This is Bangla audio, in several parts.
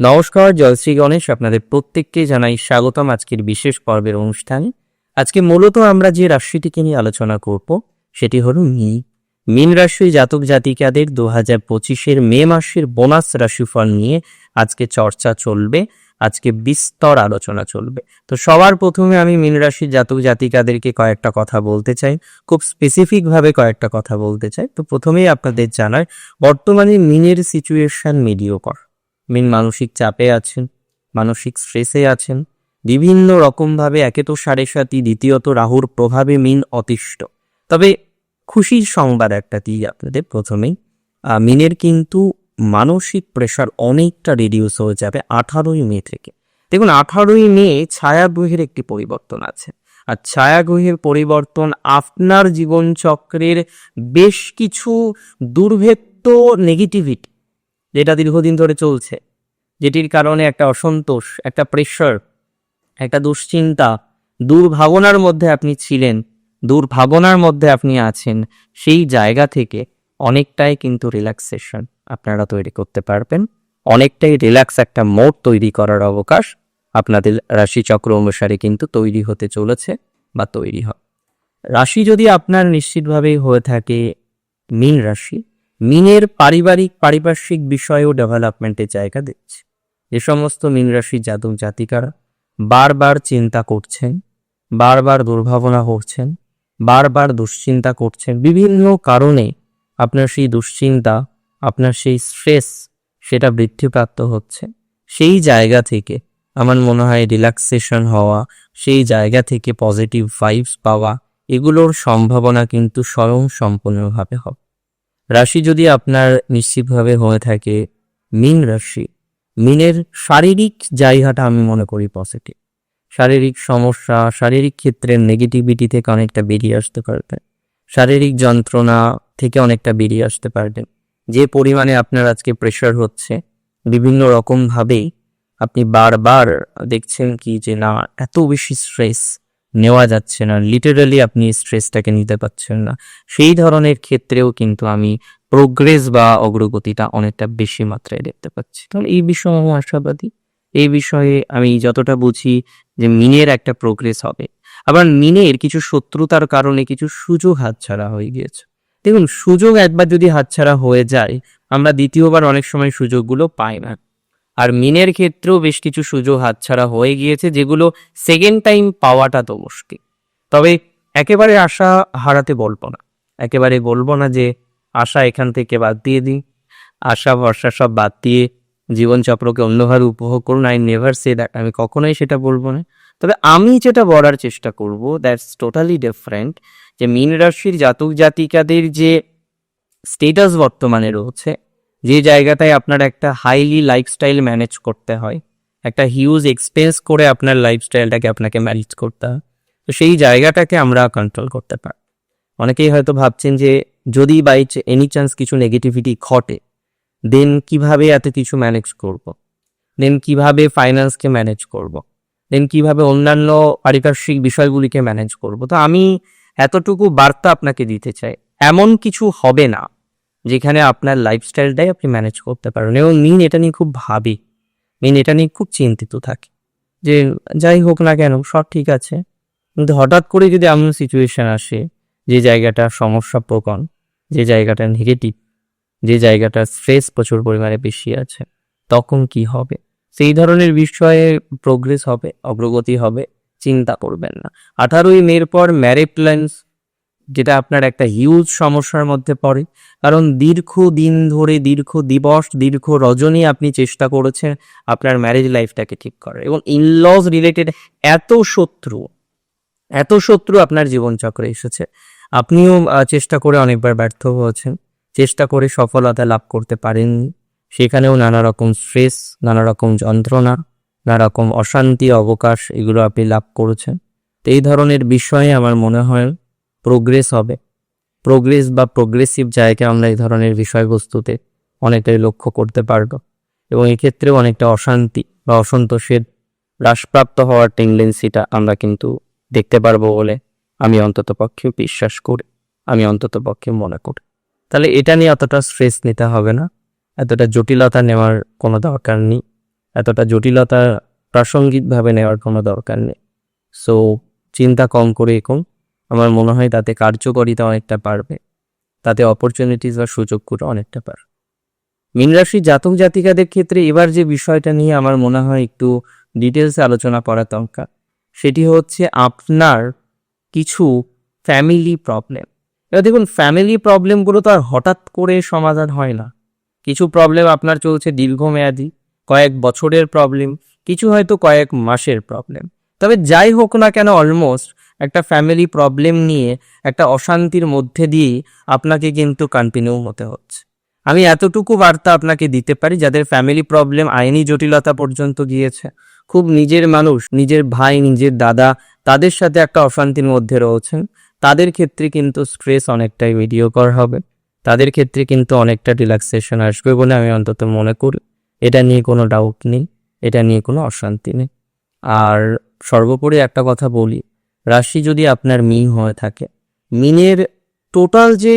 নমস্কার, জয়শ্রী গণেশ আপনাদের প্রত্যেককে জানাই স্বাগতম আজকের বিশেষ পর্বের অনুষ্ঠানে। আজকে মূলত আমরা যে রাশিটিকে নিয়ে আলোচনা করব, সেটি হল মিন। মিন রাশি জাতক জাতিকাদের দু হাজার পঁচিশের মে মাসের বোনাস রাশিফল নিয়ে আজকে চর্চা চলবে, আজকে বিস্তর আলোচনা চলবে। তো সবার প্রথমে আমি মিন রাশির জাতক জাতিকাদেরকে কয়েকটা কথা বলতে চাই, খুব স্পেসিফিকভাবে কয়েকটা কথা বলতে চাই। তো প্রথমেই আপনাদের জানাই, বর্তমানে মিনের সিচুয়েশন মিডিওকর মিন মানসিক চাপে আছেন, মানসিক স্ট্রেসে আছেন। বিভিন্ন রকমভাবে একে তো সাড়ে সাতি দ্বিতীয়ত রাহুর প্রভাবে মিন অতিষ্ঠ। তবে খুশির সংবাদ একটা দিই আপনাদের প্রথমেই। মিনের কিন্তু মানসিক প্রেশার অনেকটা রিডিউস হয়ে যাবে আঠারোই মে থেকে। দেখুন, আঠারোই মে ছায়া গ্রহের একটি পরিবর্তন আছে। আর ছায়া গ্রহের পরিবর্তন আপনার জীবনচক্রের বেশ কিছু দুর্ভেদ্য নেগেটিভিটি যেটা দীর্ঘদিন ধরে চলছে, যেটির কারণে একটা অসন্তোষ, একটা প্রেশার একটা দুশ্চিন্তা, দুর্ভাবনার মধ্যে আপনি ছিলেন, দুর্ভাবনার মধ্যে আপনি আছেন, সেই জায়গা থেকে অনেকটাই কিন্তু রিল্যাক্সেশন আপনারা তৈরি করতে পারবেন। অনেকটাই রিল্যাক্স একটা মোড তৈরি করার অবকাশ আপনাদের রাশিচক্র অনুসারে কিন্তু তৈরি হতে চলেছে বা তৈরি হয় রাশি যদি আপনার নিশ্চিতভাবেই হয়ে থাকে মীন রাশি মিনের পারিবারিক পারিপার্শ্বিক বিষয়েও ডেভেলপমেন্টের জায়গা দিচ্ছে। যে সমস্ত মীন রাশির জাতক জাতিকারা বারবার চিন্তা করছেন, বারবার দুর্ভাবনা করছেন, বারবার দুশ্চিন্তা করছেন। বিভিন্ন কারণে আপনার সেই দুশ্চিন্তা, আপনার সেই স্ট্রেস সেটা বৃদ্ধিপ্রাপ্ত হচ্ছে। সেই জায়গা থেকে আমার মনে হয় রিল্যাক্সেশন হওয়া, সেই জায়গা থেকে পজিটিভ ভাইবস পাওয়া, এগুলোর সম্ভাবনা কিন্তু স্বয়ং সম্পূর্ণভাবে হবে। রাশি যদি আপনার নিশ্চিতভাবে হয়ে থাকে, মিন রাশি, মিনের শারীরিক জায়গাটা আমি মনে করি পজিটিভ শারীরিক সমস্যা, শারীরিক ক্ষেত্রের নেগেটিভিটি থেকে অনেকটা বেরিয়ে আসতে পারবেন। শারীরিক যন্ত্রণা থেকে অনেকটা বেরিয়ে আসতে পারবেন। যে পরিমাণে আপনার আজকে প্রেশার হচ্ছে, বিভিন্ন রকমভাবেই আপনি বারবার দেখছেন কি যে না, এত বেশি স্ট্রেস নেওয়া যাচ্ছে না লিটারালি আপনি স্ট্রেসটাকে নিতে পারছেন না। সেই ধরনের ক্ষেত্রেও কিন্তু আমি প্রোগ্রেস বা অগ্রগতিটা অনেকটা বেশি মাত্রায় দেখতে পাচ্ছি। তাহলে এই বিষয়ে আমি আশাবাদী। এই বিষয়ে আমি যতটা বুঝি যে মিনের একটা প্রোগ্রেস হবে। আবার মিনের কিছু শত্রুতার কারণে কিছু সুযোগ হাতছাড়া হয়ে গিয়েছে। দেখুন, সুযোগ একবার যদি হাতছাড়া হয়ে যায়, আমরা দ্বিতীয়বার অনেক সময় সুযোগগুলো পাই না। আর মিনের ক্ষেত্রেও বেশ কিছু সুযোগ হাতছাড়া হয়ে গিয়েছে, যেগুলো সেকেন্ড টাইম পাওয়াটা তো মুশকিল। তবে একেবারে আশা হারাতে বলব না। একেবারে বলব না যে আশা এখান থেকে বাদ দিয়ে দিই। আশা, ভরসা সব বাদ দিয়ে জীবনচক্রকে অন্যভাবে উপভোগ করুন। আই নেভার সে দ্যাট আমি কখনোই সেটা বলব না। তবে আমি যেটা বলার চেষ্টা করব দ্যাটস টোটালি ডিফারেন্ট যে মীন রাশির জাতক জাতিকাদের যে স্টেটাস বর্তমানে রয়েছে যে জায়গাটায় আপনার একটা হাইলি লাইফস্টাইল ম্যানেজ করতে হয়, একটা হিউজ এক্সপেন্স করে আপনার লাইফস্টাইলটাকে আপনাকে ম্যানেজ করতে হয়, তো সেই জায়গাটাকে আমরা কন্ট্রোল করতে পারি অনেকেই হয়তো ভাবছেন যে যদি বাই এনি চান্স কিছু নেগেটিভিটি ঘটে দেন কীভাবে এত কিছু ম্যানেজ করব। দেন কীভাবে ফাইন্যান্সকে ম্যানেজ করব। দেন কীভাবে অন্যান্য পারিপার্শ্বিক বিষয়গুলিকে ম্যানেজ করব। তো আমি এতটুকু বার্তা আপনাকে দিতে চাই, এমন কিছু হবে না যেখানে আপনার লাইফস্টাইলটাই আপনি ম্যানেজ করতে পারেন এবং মিন এটা নিয়ে খুব ভাবি। মিন এটা নিয়ে খুব চিন্তিত থাকে। যে যাই হোক না কেন, সব ঠিক আছে। কিন্তু হঠাৎ করে যদি এমন সিচুয়েশন আসে, যে জায়গাটা সমস্যা প্রকণ যে জায়গাটা নেগেটিভ যে জায়গাটা স্ট্রেস প্রচুর পরিমাণে বেশি আছে, তখন কি হবে? সেই ধরনের বিষয়ে প্রোগ্রেস হবে, অগ্রগতি হবে, চিন্তা করবেন না। আঠারোই মের পর ম্যারে প্ল্যান্স যেটা আপনার একটা হিউজ সমস্যার মধ্যে পড়ে। কারণ দীর্ঘ দিন ধরে, দীর্ঘ দিবস, দীর্ঘ রজনী আপনি চেষ্টা করেছেন আপনার ম্যারেজ লাইফটাকে ঠিক করার। এবং ইনলজ রিলেটেড এত শত্রু এত শত্রু আপনার জীবনচক্রে এসেছে। আপনিও চেষ্টা করে অনেকবার ব্যর্থ হয়েছেন। চেষ্টা করে সফলতা লাভ করতে পারেননি। সেখানেও নানা রকম স্ট্রেস নানা রকম যন্ত্রণা, নানা রকম অশান্তি, অবকাশ এগুলো আপনি লাভ করেছেন। তো এই ধরনের বিষয়ে আমার মনে হয় প্রোগ্রেস হবে। প্রোগ্রেস বা প্রোগ্রেসিভ জায়গায় আমরা এই ধরনের বিষয়বস্তুতে অনেকটাই লক্ষ্য করতে পারব এবং এক্ষেত্রেও অনেকটা অশান্তি বা অসন্তোষের হ্রাসপ্রাপ্ত হওয়ার টেন্ডেন্সিটা আমরা কিন্তু দেখতে পারব বলে আমি অন্তত পক্ষে বিশ্বাস করি, আমি অন্তত পক্ষে মনে করি। তাহলে এটা নিয়ে অতটা স্ট্রেস নিতে হবে না, এতটা জটিলতা নেওয়ার কোনো দরকার নেই, এতটা জটিলতা প্রাসঙ্গিকভাবে নেওয়ার কোনো দরকার নেই। সো চিন্তা কম করে একুন আমার মনে হয় তাতে কার্যকারিতা অনেকটা পারবে। তাতে অপরচুনিটিস বা সুযোগগুলো অনেকটা পারবে মীন রাশি জাতক জাতিকাদের ক্ষেত্রে এবার যে বিষয়টা নিয়ে আমার মনে হয় একটু ডিটেলসে আলোচনা করা দরকার, সেটি হচ্ছে আপনার কিছু ফ্যামিলি প্রবলেম এবার দেখুন ফ্যামিলি প্রবলেমগুলো তো আর হঠাৎ করে সমাধান হয় না। কিছু প্রবলেম আপনার চলছে দীর্ঘমেয়াদী, কয়েক বছরের প্রবলেম কিছু হয়তো কয়েক মাসের প্রবলেম তবে যাই হোক না কেন অলমোস্ট একটা ফ্যামিলি প্রবলেম নিয়ে একটা অশান্তির মধ্যে দিয়ে আপনাকে কিন্তু কন্টিনিউ হতে হচ্ছে। আমি এতটুকু বার্তা আপনাকে দিতে পারি, যাদের ফ্যামিলি প্রবলেম আইনি জটিলতা পর্যন্ত গিয়েছে, খুব নিজের মানুষ, নিজের ভাই, নিজের দাদা, তাদের সাথে একটা অশান্তির মধ্যে রয়েছেন, তাদের ক্ষেত্রে কিন্তু স্ট্রেস অনেকটাই ভিডিও ভিডিওকর হবে, তাদের ক্ষেত্রে কিন্তু অনেকটা রিল্যাক্সেশন আসবে বলে আমি অন্তত মনে করি। এটা নিয়ে কোনো ডাউট নেই, এটা নিয়ে কোনো অশান্তি নেই। আর সর্বোপরি একটা কথা বলি রাশি যদি আপনার মিন হয়ে থাকে, মিনের টোটাল যে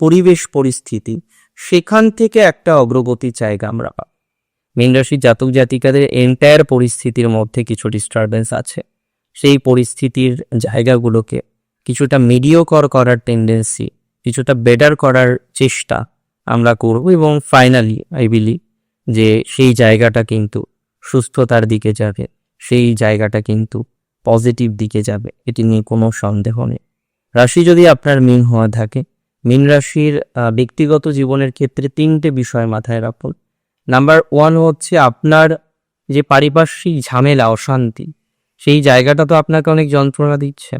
পরিবেশ পরিস্থিতি, সেখান থেকে একটা অগ্রগতি জায়গা আমরা পাব। মীন রাশির জাতক জাতিকাদের এন্টায়ার পরিস্থিতির মধ্যে কিছু ডিস্টারবেন্স আছে। সেই পরিস্থিতির জায়গাগুলোকে কিছুটা মিডিওকর করার টেন্ডেন্সি কিছুটা বেটার করার চেষ্টা আমরা করব এবং ফাইনালি আই বিলি যে সেই জায়গাটা কিন্তু সুস্থতার দিকে যাবে, সেই জায়গাটা কিন্তু পজিটিভ দিকে যাবে, এটি নিয়ে কোনো সন্দেহ নেই। রাশি যদি আপনার মিন হওয়া থাকে, মিন রাশির ব্যক্তিগত জীবনের ক্ষেত্রে তিনটে বিষয় মাথায় রাখুন। নাম্বার ওয়ান হচ্ছে আপনার যে পারিপার্শ্বিক ঝামেলা, অশান্তি, সেই জায়গাটা তো আপনাকে অনেক যন্ত্রণা দিচ্ছে,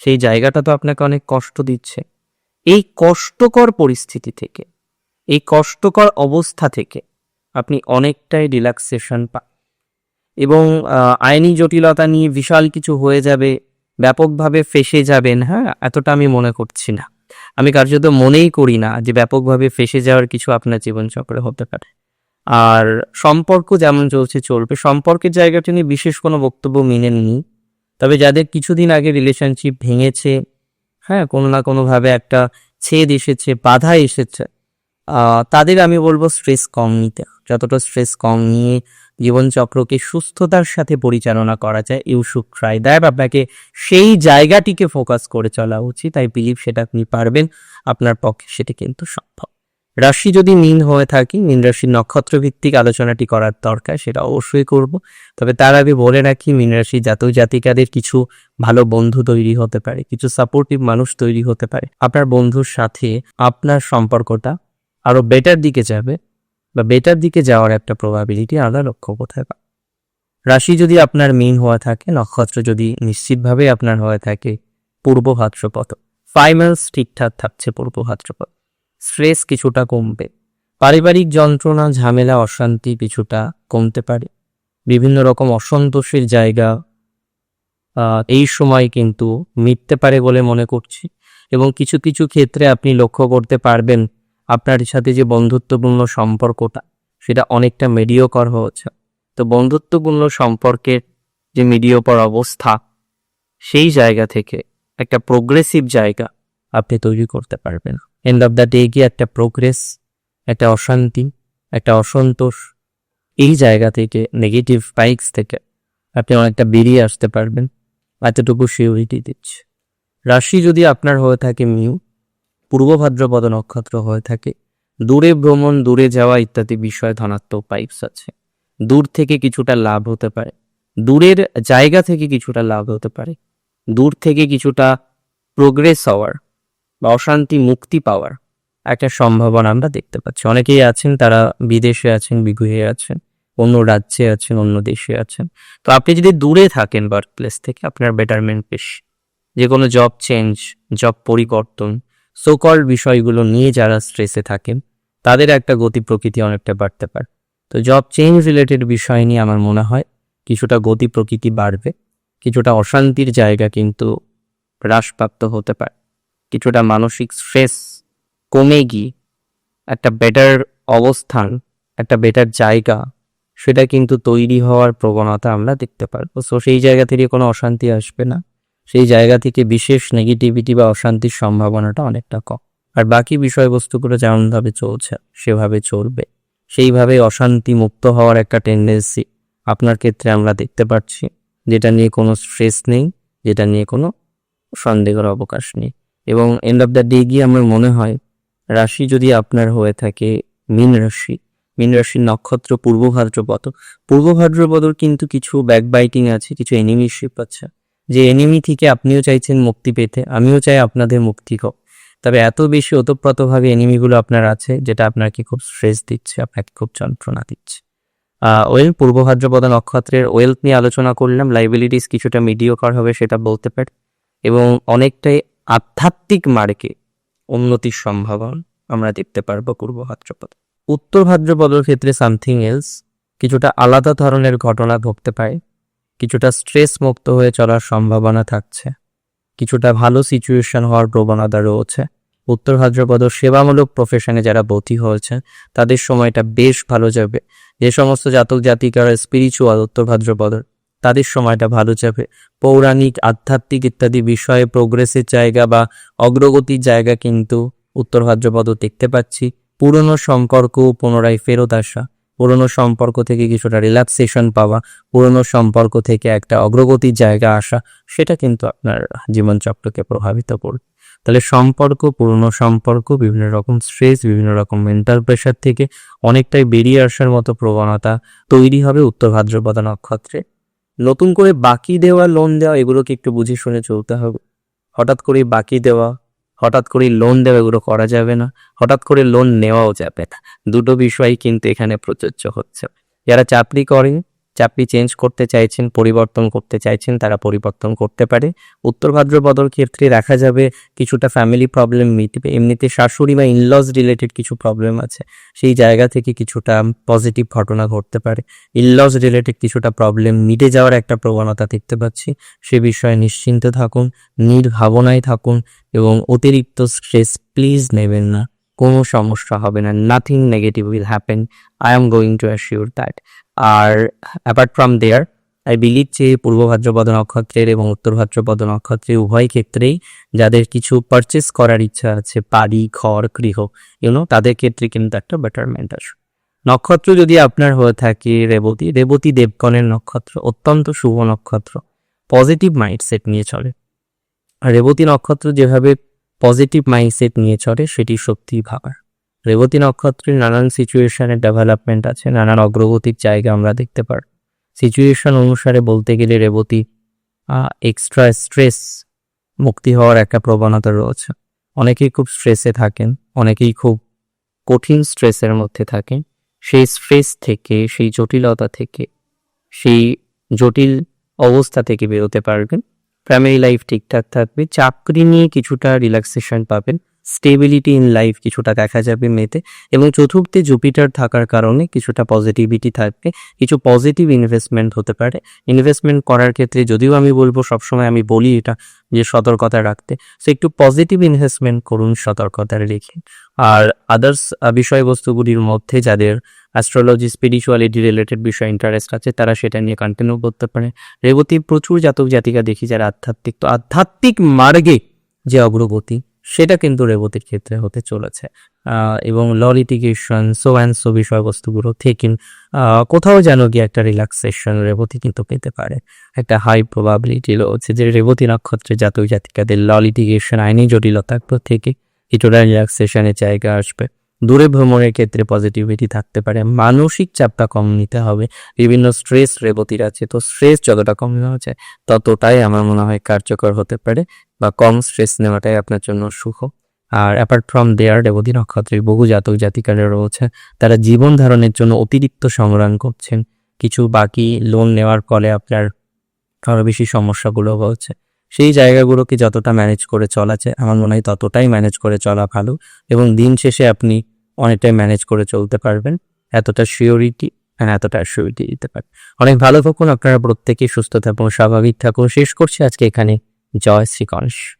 সেই জায়গাটা তো আপনাকে অনেক কষ্ট দিচ্ছে। এই কষ্টকর পরিস্থিতি থেকে, এই কষ্টকর অবস্থা থেকে আপনি অনেকটাই রিল্যাক্সেশন পান। এবং আইনি জটিলতা নিয়ে বিশাল কিছু হয়ে যাবে, ব্যাপকভাবে ফেসে যাবেন হ্যাঁ? এতটা আমি মনে করছি না। আমি কার্যত মনেই করি না যে ব্যাপকভাবে ফেসে যাওয়ার কিছু আপনার জীবনচক্রে হতে পারে। আর সম্পর্ক যেমন চলছে, চলবে। সম্পর্কের জায়গাটা নিয়ে বিশেষ কোনো বক্তব্য মেনে নিই তবে যাদের কিছুদিন আগে রিলেশনশিপ ভেঙেছে হ্যাঁ? কোনো না কোনোভাবে একটা ছেদ এসেছে, বাধা এসেছে তাদের আমি বলব স্ট্রেস কম নিতে। যতটা স্ট্রেস কম নিয়ে জীবনচক্রকে সুস্থতার সাথে পরিচালনা করা যায়। ইউ শুড ট্রাই দ্যাট আপনাকে সেই জায়গাটিকে ফোকাস করে চলা উচিত। তাই বিলিভ সেটা আপনি পারবেন। আপনার পক্ষে সেটি কিন্তু সম্ভব। রাশি যদি মিন হয়ে থাকি, মিন রাশির নক্ষত্র ভিত্তিক আলোচনাটি করার দরকার, সেটা অবশ্যই করব। তবে তার আগে বলে রাখি, মিন রাশি জাতক জাতিকাদের কিছু ভালো বন্ধু তৈরি হতে পারে, কিছু সাপোর্টিভ মানুষ তৈরি হতে পারে। আপনার বন্ধুর সাথে আপনার সম্পর্কটা আরও বেটার দিকে যাবে। বা বেটার দিকে যাওয়ার একটা প্রবাবিলিটি আমরা লক্ষ্য কোথায় পাই রাশি যদি আপনার মিন হওয়া থাকে, নক্ষত্র যদি নিশ্চিতভাবে আপনার হয়ে থাকে, পূর্ব ভাদ্রপদ। ফাইভ মান্থস ঠিকঠাক থাকছে পূর্ব ভাদ্রপদ। স্ট্রেস কিছুটা কমবে। পারিবারিক যন্ত্রণা, ঝামেলা, অশান্তি কিছুটা কমতে পারে। বিভিন্ন রকম অসন্তোষের জায়গা এই সময় কিন্তু মিটতে পারে বলে মনে করছি। এবং কিছু কিছু ক্ষেত্রে আপনি লক্ষ্য করতে পারবেন আপনার সাথে যে বন্ধুত্বপূর্ণ সম্পর্কটা, সেটা অনেকটা মেডিওকর হয়েছে। তো বন্ধুত্বপূর্ণ সম্পর্কের যে মিডিওকর অবস্থা, সেই জায়গা থেকে একটা প্রোগ্রেসিভ জায়গা আপনি তৈরি করতে পারবেন। এন্ড অফ দ্য ডে গিয়ে একটা প্রোগ্রেস একটা অশান্তি, একটা অসন্তোষ, এই জায়গা থেকে নেগেটিভ পাইক্স থেকে আপনি অনেকটা বেরিয়ে আসতে পারবেন। এতটুকু সিউরিটি দিচ্ছে। রাশি যদি আপনার হয়ে থাকে মিউ পূর্ব ভাদ্রপদ নক্ষত্র হয়ে থাকে। দূরে ভ্রমণ, দূরে যাওয়া ইত্যাদি বিষয়ে ধনাত্মক পাইপস আছে। দূর থেকে কিছুটা লাভ হতে পারে। দূরের জায়গা থেকে কিছুটা লাভ হতে পারে। দূর থেকে কিছুটা প্রোগ্রেস হওয়ার বা অশান্তি মুক্তি পাওয়ার একটা সম্ভাবনা আমরা দেখতে পাচ্ছি। অনেকেই আছেন, তারা বিদেশে আছেন বিগুয়ে আছেন, অন্য রাজ্যে আছেন, অন্য দেশে আছেন। তো আপনি যদি দূরে থাকেন বার্থ প্লেস থেকে, আপনার বেটারমেন্ট বেশি। যে কোনো জব চেঞ্জ জব পরিবর্তন সোকল বিষয়গুলো নিয়ে যারা স্ট্রেসে থাকেন তাদের একটা গতি প্রকৃতি অনেকটা বাড়তে পারে। তো জব চেঞ্জ রিলেটেড বিষয় নিয়ে আমার মনে হয় কিছুটা গতি প্রকৃতি বাড়বে, কিছুটা অশান্তির জায়গা কিন্তু হ্রাসপ্রাপ্ত হতে পারে। কিছুটা মানসিক স্ট্রেস কমে গিয়ে একটা বেটার অবস্থান, একটা বেটার জায়গা, সেটা কিন্তু তৈরি হওয়ার প্রবণতা আমরা দেখতে পারব। সো সেই জায়গা থেকে কোনো অশান্তি আসবে না। সেই জায়গা থেকে বিশেষ নেগেটিভিটি বা অশান্তির সম্ভাবনাটা অনেকটা কম। আর বাকি বিষয়বস্তুগুলো যেমনভাবে চলছে, সেভাবে চলবে। সেইভাবে অশান্তি মুক্ত হওয়ার একটা টেন্ডেন্সি আপনার ক্ষেত্রে আমরা দেখতে পাচ্ছি, যেটা নিয়ে কোনো স্ট্রেস নেই, যেটা নিয়ে কোনো সন্দেহের অবকাশ নেই। এবং এন্ড অফ দ্য ডে গিয়ে আমার মনে হয়, রাশি যদি আপনার হয়ে থাকে মীন রাশি, মীন রাশির নক্ষত্র পূর্ব ভাদ্রপদ। পূর্ব ভাদ্রপদর কিন্তু কিছু ব্যাকবাইটিং আছে, কিছু এনিমিশিপ আছে। যে এনিমি থেকে আপনিও চাইছেন মুক্তি পেতে, আমিও চাই আপনাদের মুক্তি হোক। তবে এত বেশি ওতপ্রোতভাবে এনিমিগুলো আপনার আছে, যেটা আপনাকে খুব স্ট্রেস দিচ্ছে, আপনাকে খুব যন্ত্রণা দিচ্ছে। ওয়েল, পূর্ব ভাদ্রপদ নক্ষত্রের ওয়েলথ নিয়ে আলোচনা করলাম লাইবিলিটিস কিছুটা মিডিওকর হবে সেটা বলতে পারি। এবং অনেকটাই আধ্যাত্মিক মার্গে উন্নতির সম্ভাবনা আমরা দেখতে পারব পূর্ব ভাদ্রপদ। উত্তর ভাদ্রপদর ক্ষেত্রে সামথিং এলস কিছুটা আলাদা ধরনের ঘটনা ঘটতে পারে। কিছুটা স্ট্রেস মুক্ত হয়ে চলার সম্ভাবনা থাকছে। কিছুটা ভালো সিচুয়েশন হওয়ার প্রবণতা রয়েছে। উত্তর ভাদ্রপদ সেবামূলক প্রফেশনে যারা ভর্তি হয়েছে তাদের সময়টা বেশ ভালো যাবে। যে সমস্ত জাতক জাতিকারা স্পিরিচুয়াল উত্তর ভাদ্রপদ, তাদের সময়টা ভালো যাবে। পৌরাণিক, আধ্যাত্মিক ইত্যাদি বিষয়ে প্রোগ্রেসের জায়গা বা অগ্রগতির জায়গা কিন্তু উত্তর ভাদ্রপদ দেখতে পাচ্ছি। পুরনো সম্পর্ক পুনরায় ফেরত আসা। পুরনো সম্পর্ক থেকে কিছুটা রিল্যাক্সেশন পাওয়া, পুরনো সম্পর্ক থেকে একটা অগ্রগতির জায়গা আসা, সেটা কিন্তু আপনার জীবনচক্রকে প্রভাবিত করবে। তাহলে সম্পর্ক, পুরনো সম্পর্ক, বিভিন্ন রকম স্ট্রেস বিভিন্ন রকম মেন্টাল প্রেশার থেকে অনেকটাই বেরিয়ে আসার মতো প্রবণতা তৈরি হবে উত্তর ভাদ্রপদ নক্ষত্রে। নতুন করে বাকি দেওয়া লোন দেওয়া, এগুলোকে একটু বুঝে শুনে চলতে হবে। হঠাৎ করে বাকি দেওয়া হঠাৎ করে লোন দেবে এগুলো করা যাবে না। হঠাৎ করে লোন নেওয়াও যাবে না। দুটো বিষয়ই কিন্তু এখানে প্রযোজ্য হচ্ছে। যারা চাকরি করেন চাকরি চেঞ্জ করতে চাইছেন, পরিবর্তন করতে চাইছেন, তারা পরিবর্তন করতে পারে। উত্তর ভাদ্রপদর ক্ষেত্রে দেখা যাবে কিছুটা ফ্যামিলি প্রবলেম মিটবে এমনিতে শাশুড়ি বা ইনলস রিলেটেড কিছু প্রবলেম আছে। সেই জায়গা থেকে কিছুটা পজিটিভ ঘটনা ঘটতে পারে। ইনলস রিলেটেড কিছুটা প্রবলেম মিটে যাওয়ার একটা প্রবণতা দেখতে পাচ্ছি। সে বিষয়ে নিশ্চিন্তে থাকুন, নির্ভাবনায় থাকুন এবং অতিরিক্ত স্ট্রেস প্লিজ নেবেন না। কোনো সমস্যা হবে না nothing negative will happen I am going to assure that R apart from there I believe যে পূর্ব ভাদ্রপদ নক্ষত্রের এবং উত্তর ভাদ্রপদ নক্ষত্রের উভয় ক্ষেত্রেই যাদের কিছু পারচেস করার ইচ্ছা আছে, বাড়ি, ঘর, গৃহ ইউনো তাদের ক্ষেত্রে কিন্তু একটা বেটারমেন্ট আসবে। নক্ষত্র যদি আপনার হয়ে থাকে রেবতী রেবতী দেবগণের নক্ষত্র অত্যন্ত শুভ নক্ষত্র পজিটিভ মাইন্ডসেট নিয়ে চলে। রেবতী নক্ষত্র যেভাবে পজিটিভ মাইন্ডসেট নিয়ে চলে, সেটি সত্যিই ভাবার। রেবতী নক্ষত্রের নানান সিচুয়েশনের ডেভেলপমেন্ট আছে, নানান অগ্রগতির জায়গা আমরা দেখতে পারি। সিচুয়েশন অনুসারে বলতে গেলে রেবতী এক্সট্রা স্ট্রেস মুক্তি হওয়ার একটা প্রবণতা রয়েছে। অনেকেই খুব স্ট্রেসে থাকেন, অনেকেই খুব কঠিন স্ট্রেসের মধ্যে থাকেন। সেই স্ট্রেস থেকে, সেই জটিলতা থেকে, সেই জটিল অবস্থা থেকে বেরোতে পারবেন। ফ্যামিলি লাইফ ঠিকঠাক থাকবে। চাকরি নিয়ে কিছুটা রিল্যাক্সেশন পাবেন। স্টেবিলিটি ইন লাইফ কিছুটা দেখা যাবে মেতে এবং চতুর্থে জুপিটার থাকার কারণে কিছুটা পজিটিভিটি থাকবে কিছু পজিটিভ ইনভেস্টমেন্ট হতে পারে। ইনভেস্টমেন্ট করার ক্ষেত্রে যদিও আমি বলব সবসময় আমি বলি এটা যে সতর্কতা রাখতে। সো একটু পজিটিভ ইনভেস্টমেন্ট করুন, সতর্কতা রেখে। আর আদার্স বিষয়বস্তুগুলির মধ্যে যাদের অ্যাস্ট্রোলজি স্পিরিচুয়ালিটি রিলেটেড বিষয় ইন্টারেস্ট আছে, তারা সেটা নিয়ে কন্টিনিউ করতে পারে। রেবতী প্রচুর জাতক জাতিকা দেখি যারা আধ্যাত্মিক, তো আধ্যাত্মিক মার্গে যে অগ্রগতি সেটা কিন্তু রেবতীর ক্ষেত্রে হতে চলেছে। এবং law litigation so and so বিষয়বস্তুগুলো থেকে কোথাও যেন গিয়ে একটা রিল্যাক্সেশন রেবতী কিন্তু পেতে পারে। একটা হাই প্রবাবিলিটি রয়েছে যে রেবতী নক্ষত্রে জাতক জাতিকাদের ললিটিগেশন লিটিগেশন আইনি জটিলতা থেকে কিছুটা রিল্যাক্সেশনের জায়গা আসবে। দূরে ভ্রমণের ক্ষেত্রে পজিটিভিটি থাকতে পারে। মানসিক চাপটা কম নিতে হবে। বিভিন্ন স্ট্রেস রেবতীর আছে। তো স্ট্রেস যতটা কম নেওয়া যায়, ততটাই আমার মনে হয় কার্যকর হতে পারে বা কম স্ট্রেস নেওয়াটাই আপনার জন্য সুখ। আর অ্যাপার্ট ফ্রম দেয়ার রেবতী নক্ষত্রে বহু জাতক জাতিকারা রয়েছে। তারা জীবন ধারণের জন্য অতিরিক্ত সংগ্রাম করছেন। কিছু বাকি লোন নেওয়ার ফলে আপনার আরও বেশি সমস্যাগুলো হচ্ছে। সেই জায়গাগুলোকে যতটা ম্যানেজ করে চলা যায়, আমার মনে হয় ততটাই ম্যানেজ করে চলা ভালো। এবং দিন শেষে আপনি অনেকটাই ম্যানেজ করে চলতে পারবেন, এতটা অ্যান্ড এতটা সিওরিটি দিতে পারেন অনেক ভালো থাকুন, আপনারা প্রত্যেকেই সুস্থ থাকুন, স্বাভাবিক থাকুন। শেষ করছি আজকে এখানে। জয় শ্রী গণেশ।